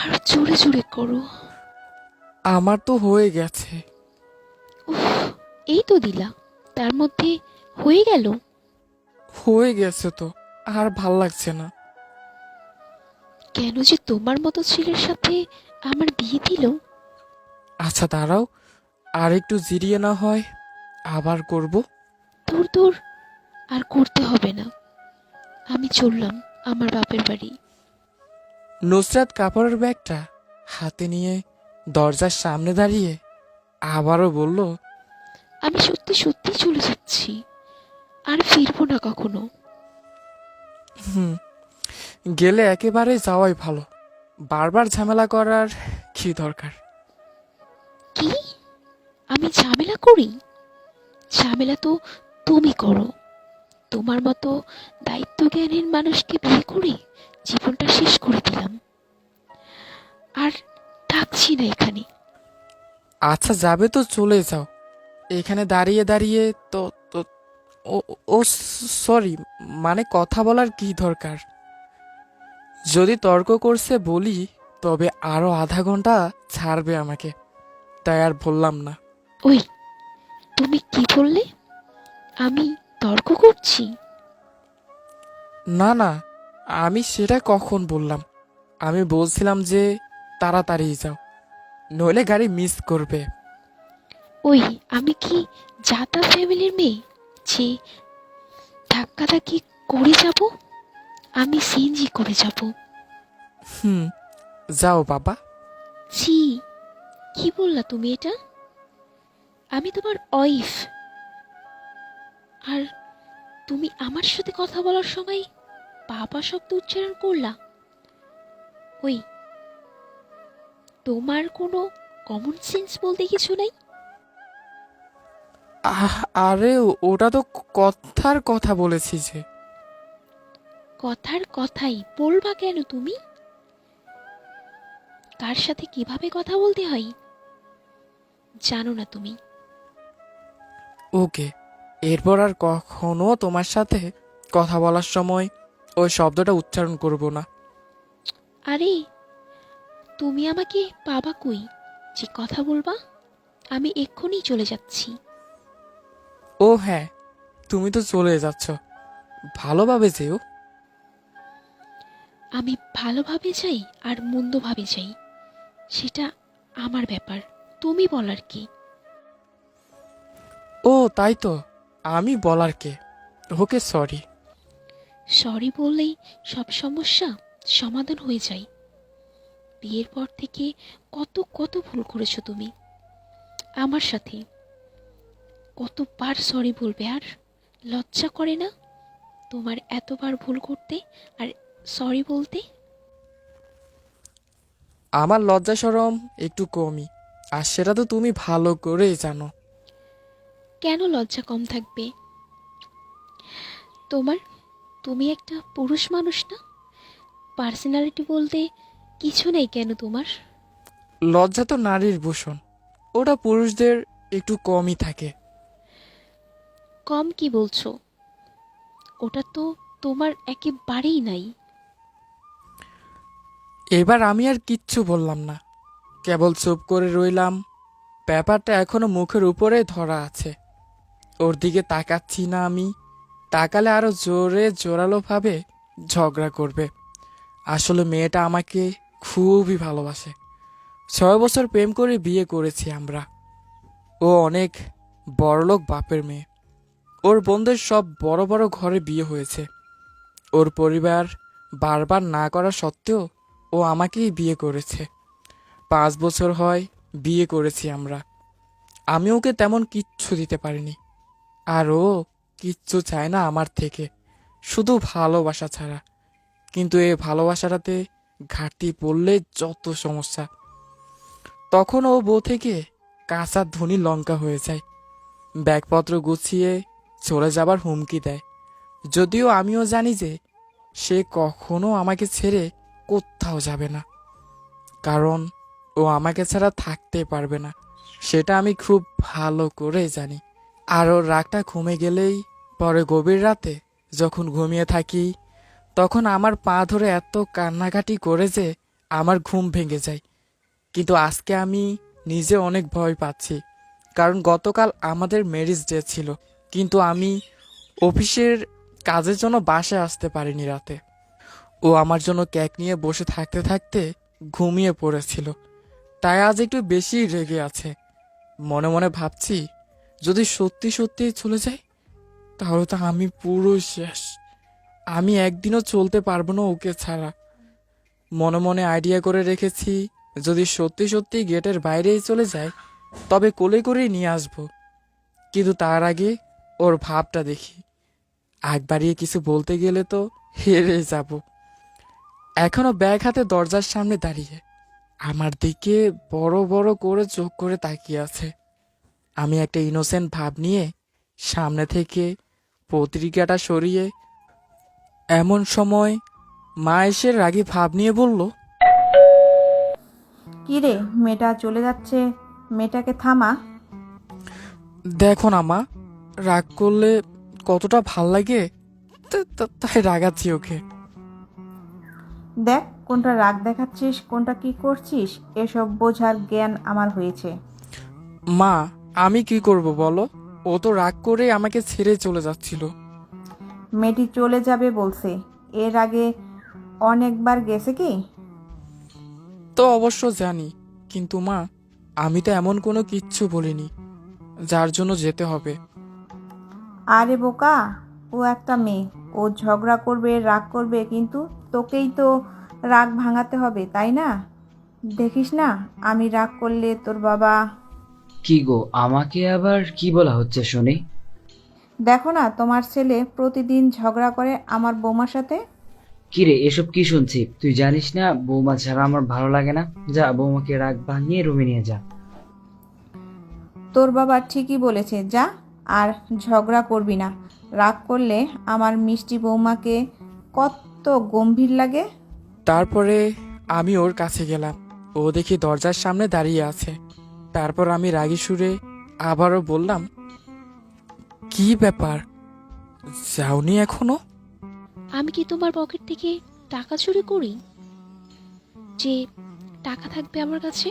আরও জোরে জোরে করো। আমার তো হয়ে গেছে। উফ এই তো দিলা। তার মধ্যে হয়ে গেল? হয়ে গেছে তো আর ভালো লাগছে না। কেন যে তোমার মতো ছেলের সাথে আমার বিয়ে দিল? আচ্ছা দাঁড়াও। আর একটু জিরিয়ে না হয় আবার করব। দূর দূর। আর করতে হবে না। আমি চললাম আমার বাপের বাড়ি। নুসরাত কাপড়ের ব্যাগটা হাতে নিয়ে দরজার সামনে দাঁড়িয়ে আবারও বলল আমি সত্যি সত্যি চলে যাচ্ছি আর ফিরবো না কখনো। হুম গেলে একেবারে যাওয়াই ভালো। বারবার ঝামেলা করার কি দরকার? কি? আমি ঝামেলা করি? ঝামেলা তো তুমি করো। তোমার মতো দায়িত্ব জ্ঞানের মানুষকে বিয়ে করে জীবনটা শেষ করে দিলাম। আর থাকছি না এখানে। আচ্ছা যাবে তো চলে যাও। এখানে দাঁড়িয়ে দাঁড়িয়ে তো তো ও ও সরি মানে কথা বলার কি দরকার? যদি তর্ক করছে বলি তবে আরও আধা ঘণ্টা ছাড়বে আমাকে। তাই আর বললাম না। ওই তুমি কি বললে? আমি তর্ক করছি? না না আমি সেটা কখন বললাম? আমি বলছিলাম যে তাড়াতাড়ি যাও নইলে গাড়ি মিস করবে। ওই আমি কি জাতা ফ্যামিলির মেয়ে? ছি যে ধাক্কাধাক্কি করে যাব? আমি সিএনজি করে যাব। হুম যাও বাবা। ছি কি বললা তুমি এটা? আমি তোমার ওয়াইফ আর তুমি আমার সাথে কথা বলার সময় বাবা শব্দ উচ্চারণ করলা ওই তোমার কোনো কমন সেন্স বলতে কিছু নাই? আহ, আরে ওটা তো কথার কথা বলেছি যে। কথার কথাই বলবা কেন তুমি? কার সাথে কীভাবে কথা বলতে হয়? জানো না তুমি। ওকে এরপর আর কখনো তোমার সাথে কথা বলার সময় ওই শব্দটা উচ্চারণ করব না। আরে তুমি আমাকে বাবা কই? যে কথা বলবা আমি এক্ষুনি চলে যাচ্ছি। ও হ্যাঁ তুমি তো চলে যাচ্ছ। ভালোভাবে যেও। আমি ভালোভাবে যাই আর মন্দভাবে যাই সেটা আমার ব্যাপার। তুমি বলার কি? ও তাই তো। আমি বলার কে? ওকে সরি সরি বললেই সব সমস্যা সমাধান হয়ে যায়। বিয়ের পর থেকে কত কত ভুল করেছ তুমি। আমার সাথে। কতবার সরি বলবে আর? লজ্জা করে না? তোমার এতবার ভুল করতে আর সরি বলতে? আমার লজ্জা সরম একটু কমই আর সেটা তো তুমি ভালো করেই জানো। কেন লজ্জা কম থাকবে? তোমার তুমি একটা পুরুষ মানুষ না? পার্সোনালিটি বলতে কিছু নেই কেন তোমার? লজ্জা তো নারীর ভূষণ ওটা পুরুষদের একটু কমই থাকে। কম কি বলছো? ওটা তো তোমার একেবারেই নাই। এবার আমি আর কিচ্ছু বললাম না। কেবল চুপ করে রইলাম। ব্যাপারটা এখনও মুখের উপরে ধরা আছে। ওর দিকে তাকাচ্ছি না আমি। তাকালে আরও জোরে জোরালোভাবে ঝগড়া করবে। আসলে মেয়েটা আমাকে খুবই ভালোবাসে। ছয় বছর প্রেম করে বিয়ে করেছি আমরা। ও অনেক বড়লোক বাপের মেয়ে। ওর বোনদের সব বড় বড় ঘরে বিয়ে হয়েছে। ওর পরিবার বারবার না করা সত্ত্বেও ও আমাকেই বিয়ে করেছে। পাঁচ বছর হয় বিয়ে করেছি আমরা। আমি ওকে তেমন কিচ্ছু দিতে পারিনি। আর ও কিচ্ছু চায় না আমার থেকে। শুধু ভালোবাসা ছাড়া। কিন্তু এই ভালোবাসাটাতে ঘাটতি পড়লে যত সমস্যা। তখন ও বউ থেকে কাঁচা ধনী লঙ্কা হয়ে যায়। ব্যাগপত্র গুছিয়ে চলে যাবার হুমকি দেয়। যদিও আমিও জানি যে সে কখনো আমাকে ছেড়ে কোথাও যাবে না। কারণ ও আমাকে ছাড়া থাকতে পারবে না। সেটা আমি খুব ভালো করে জানি। আর ওর রাগটা কমে গেলেই পরে গভীর রাতে যখন ঘুমিয়ে থাকি, তখন আমার পা ধরে এত কান্নাকাটি করে যে আমার ঘুম ভেঙে যায়। কিন্তু আজকে আমি নিজে অনেক ভয় পাচ্ছি, কারণ গতকাল আমাদের ম্যারেজ ডে ছিল, কিন্তু আমি অফিসের কাজের জন্য বাসায় আসতে পারিনি রাতে। ও আমার জন্য কেক নিয়ে বসে থাকতে থাকতে ঘুমিয়ে পড়েছিল, তাই আজ একটু বেশি রেগে আছে। মনে মনে ভাবছি যদি সত্যি সত্যি চলে যায়, তাহলে তো আমি পুরো শেষ। আমি একদিনও চলতে পারব না ওকে ছাড়া। মনে মনে আইডিয়া করে রেখেছি, যদি সত্যি সত্যি গেটের বাইরেই চলে যায়, তবে কোলে করেই নিয়ে আসব। কিন্তু তার আগে ওর ভাবটা দেখি। আগ বাড়িয়ে কিছু বলতে গেলে তো হেরে যাব। এখনও ব্যাগ হাতে দরজার সামনে দাঁড়িয়ে, আমার দিকে বড় বড় করে চোখ করে তাকিয়ে আছে। আমি একটা ইনোসেন্ট ভাব নিয়ে সামনে থেকে পত্রিকাটা সরিয়ে এমন সময় মা এসে রাগী ভাব নিয়ে বলল কি রে মেয়েটা চলে যাচ্ছে মেয়েটাকে থামা। দেখো না মা রাগ করলে কতটা ভালো লাগে তা- তা- তাই রাগাচ্ছি ওকে। দেখ কোনটা রাগ দেখাচ্ছিস কোনটা কি করছিস এসব বোঝার জ্ঞান আমার হয়েছে। মা আমি কি করব বলো? ও তো রাগ করে আমাকে ছেড়ে চলে যাচ্ছিল। মেয়েটি চলে যাবে বলছে। এর আগে অনেকবার গেছে কি? তো অবশ্য জানি। কিন্তু মা আমি তো এমন কোনো কিচ্ছু বলিনি। যার জন্য যেতে হবে। আরে বোকা ও একটা মেয়ে। ও ঝগড়া করবে রাগ করবে কিন্তু তোকেই তো রাগ ভাঙাতে হবে তাই না? দেখিস না আমি রাগ করলে তোর বাবা কি গো আমাকে আবার কি বলা হচ্ছে শুনি? দেখো না তোমার ছেলে প্রতিদিন ঝগড়া করে আমার বৌমার সাথে? কিরে এসব কি শুনছি? তুই জানিস না বৌমা ছাড়া আমার ভালো লাগে না। যা বৌমাকে রাগ ভাঙিয়ে রুমে নিয়ে যা। তোর বাবা ঠিকই বলেছে যা আর ঝগড়া করবি না। রাগ করলে আমার মিষ্টি বৌমাকে কত গম্ভীর লাগে। তারপরে আমি ওর কাছে গেলাম। ও দেখি দরজার সামনে দাঁড়িয়ে আছে। তারপর আমি রাগী সুরে আবারও বললাম কি ব্যাপার? যাওনি এখনও? আমি কি তোমার পকেট থেকে টাকা চুরি করি? যে টাকা থাকবে আমার কাছে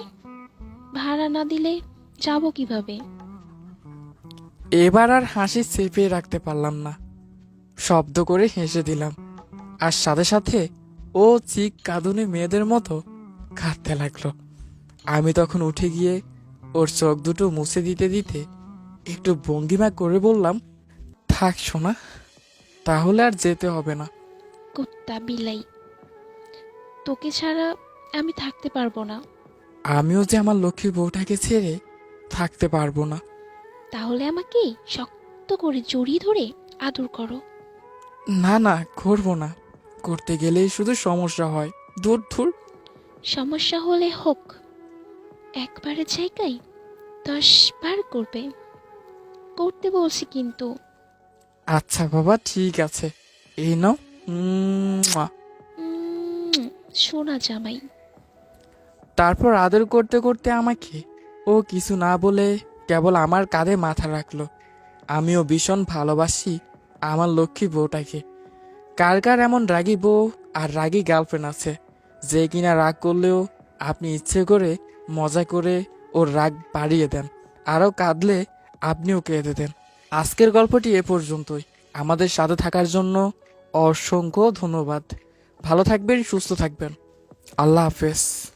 ভাড়া না দিলে যাব কীভাবে? এবার আর হাসি চেপে রাখতে পারলাম না। শব্দ করে হেসে দিলাম। আর সাথে সাথে ও চিক কাঁদুনে মেয়েদের মতো কাঁদতে লাগল। আমি তখন উঠে গিয়ে ওর চোখ দুটো মুছে দিতে দিতে একটু ভঙ্গিমা করে বললাম থাক সোনা তাহলে আর যেতে হবে না। কুত্তা বিলাই তোকে ছাড়া আমি থাকতে পারব না। আমিও যে আমার লক্ষ্মীর বউটাকে ছেড়ে থাকতে পারব না। তাহলে আমাকে শক্ত করে জড়িয়ে ধরে আদর করো। না না করব না। করতে গেলেই শুধু সমস্যা হয়। দূর দূর সমস্যা হলে হোক। একবারের জায়গায় দশ বার করবে। করতে বলছি কিন্তু। আচ্ছা বাবা ঠিক আছে। এই নাও। উম, সোনা জামাই। তারপর আদর করতে করতে আমাকে ও কিছু না বলে কেবল আমার কাঁধে মাথা রাখল। আমিও ভীষণ ভালোবাসি আমার লক্ষ্মী বউটাকে। কার কার এমন রাগী বউ আর রাগী গার্লফ্রেন্ড আছে? যে কিনা রাগ করলেও আপনি ইচ্ছে করে মজা করে ওর রাগ বাড়িয়ে দেন। আরও কাঁদলে আপনিও কেঁদে দেন। আজকের গল্পটি এ পর্যন্তই। আমাদের সাথে থাকার জন্য অসংখ্য ধন্যবাদ। ভালো থাকবেন, সুস্থ থাকবেন। আল্লাহ হাফেজ।